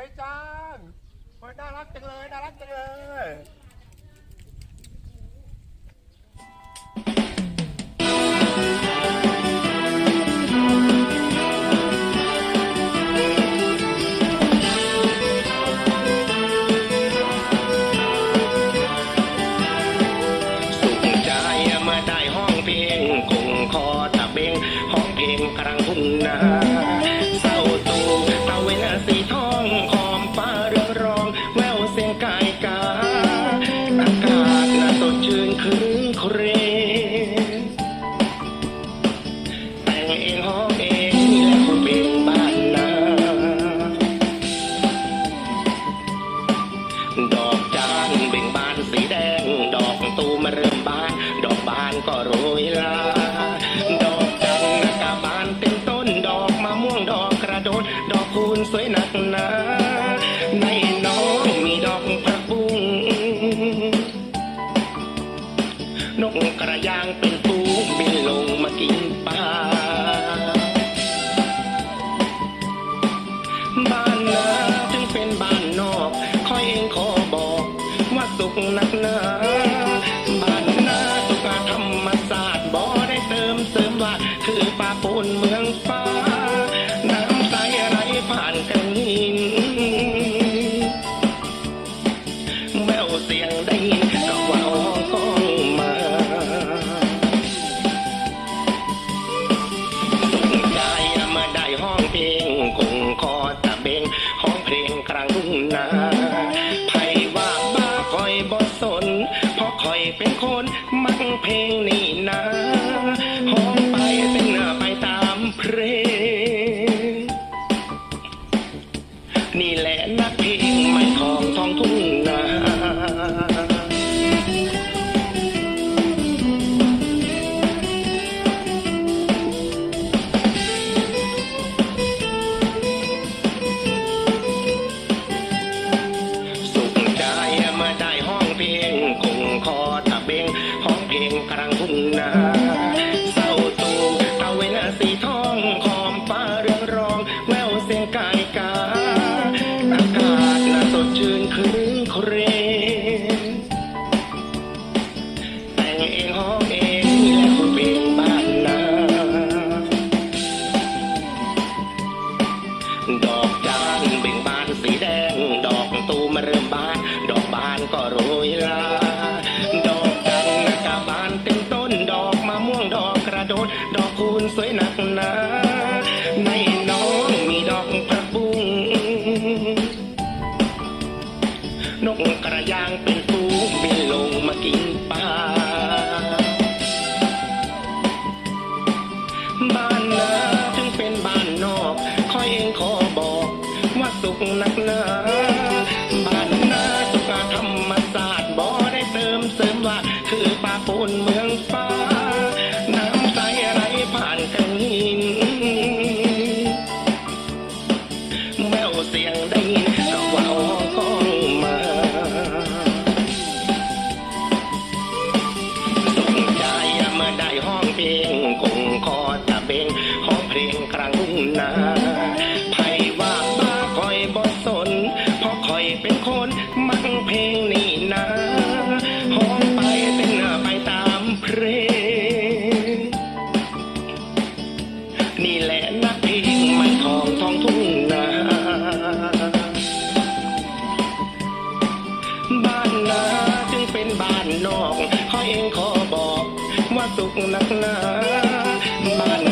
วยจังโอ้ยน่ารักจังเลย น่ารักจังเลย ดอกจานเบ่งบานสีแดง ดอกตูมเริ่มบาน ดอกบานก็โรยลา ดอกจันกาบานเต็มต้น ดอกมะม่วงดอกกระโดด ดอกคูณสวยหนักหนาในน้องมีดอกพระบุ้งนกกระยางเป็นฟูบินลงมากินปลา คือป่าปูนเมืองฟ้า น้ำใสไหลผ่านกันหินแววเสียงได้ยินก็ว่าวก้องมาสุขใจมื่อได้ห้องเพลงคงคอตะเบงห้องเพลงกลางทุ่งนาไผว่าบ้าคอยบ่สนเพราะคอยเป็นคนมักเพลงนี่นา นาเศร้าตูตะเวนสีทองขอมฟ้าเรืองรอง แววเสียงกายกาอากาศน่าสดชื่นคืนเครแต่งเองห้องเองและคงเป็นบ้านนาดอกจานเบ่งบานสีแดง ดอกตูมเริ่มบาน ดอกบานก็โร ว่า เพลงนี่แหละนักเพลงไม่ทองทองทุ่งนาบ้านนาจึงเป็นบ้านนอกขอเองขอบอกว่าสุขนักหนาบ้าน